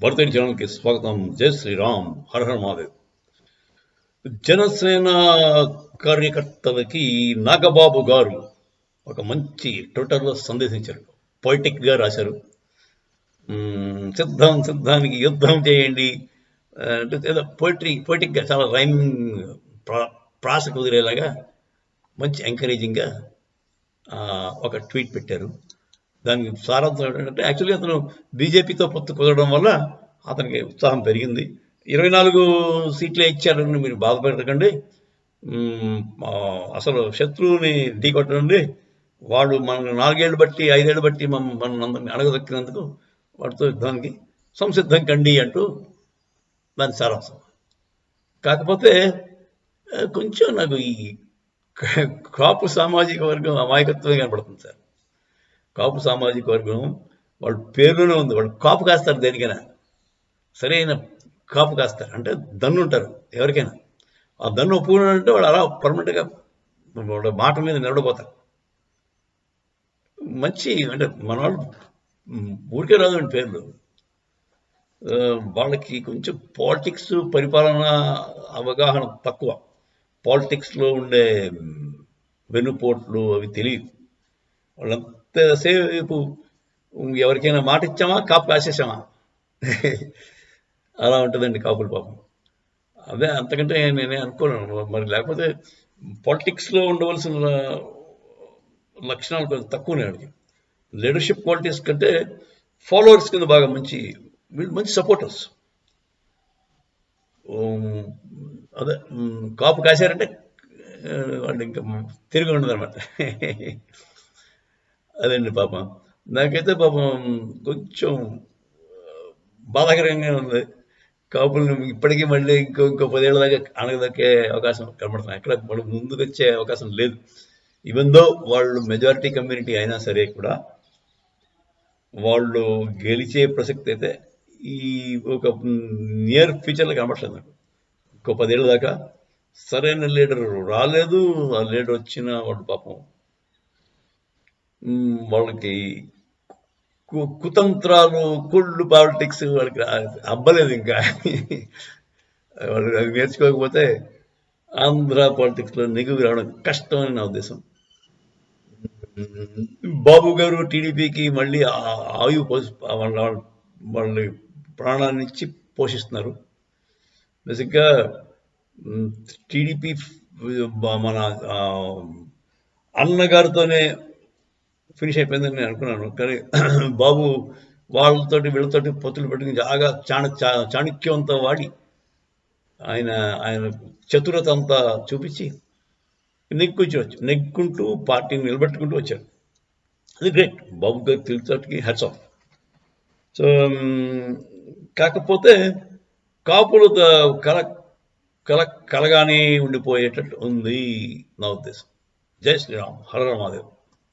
భరతీయ ఛానల్కి స్వాగతం. జై శ్రీరామ్. హర హర మహాదేవ్. జనసేన కార్యకర్తలకి నాగబాబు గారు ఒక మంచి ట్విట్టర్లో సందేశించారు. పొయిటిక్గా రాశారు. సిద్ధం సిద్ధానికి యుద్ధం చేయండి. అంటే ఏదో పోయిటరీ పొయిటిక్గా చాలా రైమింగ్ ప్రాస కుదిరేలాగా మంచి ఎంకరేజింగ్గా ఒక ట్వీట్ పెట్టారు. దానికి సారాంతం ఏంటంటే యాక్చువల్లీ అతను బీజేపీతో పొత్తు కుదరడం వల్ల అతనికి ఉత్సాహం పెరిగింది. ఇరవై నాలుగు సీట్లే ఇచ్చారని మీరు బాధపడకండి. అసలు శత్రువుని ఢీకొట్టండి. వాళ్ళు మన నాలుగేళ్ళు బట్టి ఐదేళ్ళు బట్టి మన మన అడగదక్కినందుకు వాటితో యుద్ధానికి సంసిద్ధం కండి అంటూ దాని సారాంశం. కాకపోతే కొంచెం నాకు ఈ కాపు సామాజిక వర్గం అమాయకత్వమే కనపడుతుంది సార్. కాపు సామాజిక వర్గం వాళ్ళ పేరులోనే ఉంది. వాళ్ళు కాపు కాస్తారు దేనికైనా. సరైన కాపు కాస్తారు. అంటే దన్ను ఉంటారు ఎవరికైనా. ఆ దన్ను ఒప్పుకున్నాడంటే వాళ్ళు అలా పర్మనెంట్గా వాళ్ళ మాట మీద నిలబడిపోతారు. మంచి అంటే మన వాళ్ళు ఊరికే ఊరికే రాదండి పేర్లు. వాళ్ళకి కొంచెం పాలిటిక్స్ పరిపాలన అవగాహన తక్కువ. పాలిటిక్స్లో ఉండే మ్, వెన్నుపోట్లు అవి తెలియదు సేపు ఎవరికైనా మాట ఇచ్చామా? కాపు కాసేసామా అలా ఉంటుందండి కాపుల పాపం. అదే అంతకంటే నేనే అనుకోను మరి లేకపోతే పాలిటిక్స్లో ఉండవలసిన లక్షణాలు కొంచెం తక్కువనే అడిగి లీడర్షిప్ క్వాలిటీస్ కంటే ఫాలోవర్స్ కింద బాగా మంచి వీళ్ళు మంచి సపోర్టర్స్. అదే కాపు కాశారంటే వాళ్ళు ఇంకా తిరిగి ఉండదు అనమాట అదండి పాపం? నాకైతే పాపం కొంచెం బాధాకరంగా ఉంది. కాపులను ఇప్పటికీ మళ్ళీ ఇంకో ఇంకో పదేళ్ళ దాకా అనగదక్కే అవకాశం కనబడుతుంది. అక్కడ మళ్ళీ ముందుకు వచ్చే అవకాశం లేదు. ఈవెన్ దో వాళ్ళు మెజారిటీ కమ్యూనిటీ అయినా సరే కూడా వాళ్ళు గెలిచే ప్రసక్తి అయితే ఈ ఒక నియర్ ఫ్యూచర్లో కనబడలేదు నాకు. ఇంకో పదేళ్ళ దాకా సరైన లీడర్ రాలేదు. ఆ లీడర్ వచ్చిన వాళ్ళు పాపం వాళ్ళకి కు- కుతంత్రాలు కుళ్ళు పాలిటిక్స్ వాళ్ళకి అబ్బలేదు ఇంకా. వాళ్ళు అవి నేర్చుకోకపోతే ఆంధ్ర పాలిటిక్స్లో నెగ్గు రావడం కష్టం అని నా ఉద్దేశం. బాబు గారు టీడీపీకి మళ్ళీ ఆయువు పోషి వాళ్ళ వాళ్ళ ప్రాణాన్ని ఇచ్చి పోషిస్తున్నారు. బేసిక్గా టీడీపీ మన అన్నగారితోనే ఫినిష్ అయిపోయిందని నేను అనుకున్నాను. కానీ బాబు వాళ్ళతోటి వీళ్ళతోటి పొత్తులు పెట్టుకుని బాగా చాణ చా- చాణక్యంతో వాడి ఆయన ఆయన చతురత అంతా చూపించి నెగ్గుకొచ్చి వచ్చి నెగ్గుకుంటూ పార్టీని నిలబెట్టుకుంటూ వచ్చారు అది గ్రేట్ బాబు గారు తెలితోటికి హెడ్స్ ఆఫ్ సో కాకపోతే కాపులు కల కల కలగానే ఉండిపోయేటట్టు ఉంది నా ఉద్దేశం. జై శ్రీరామ్. హర రామాదేవ్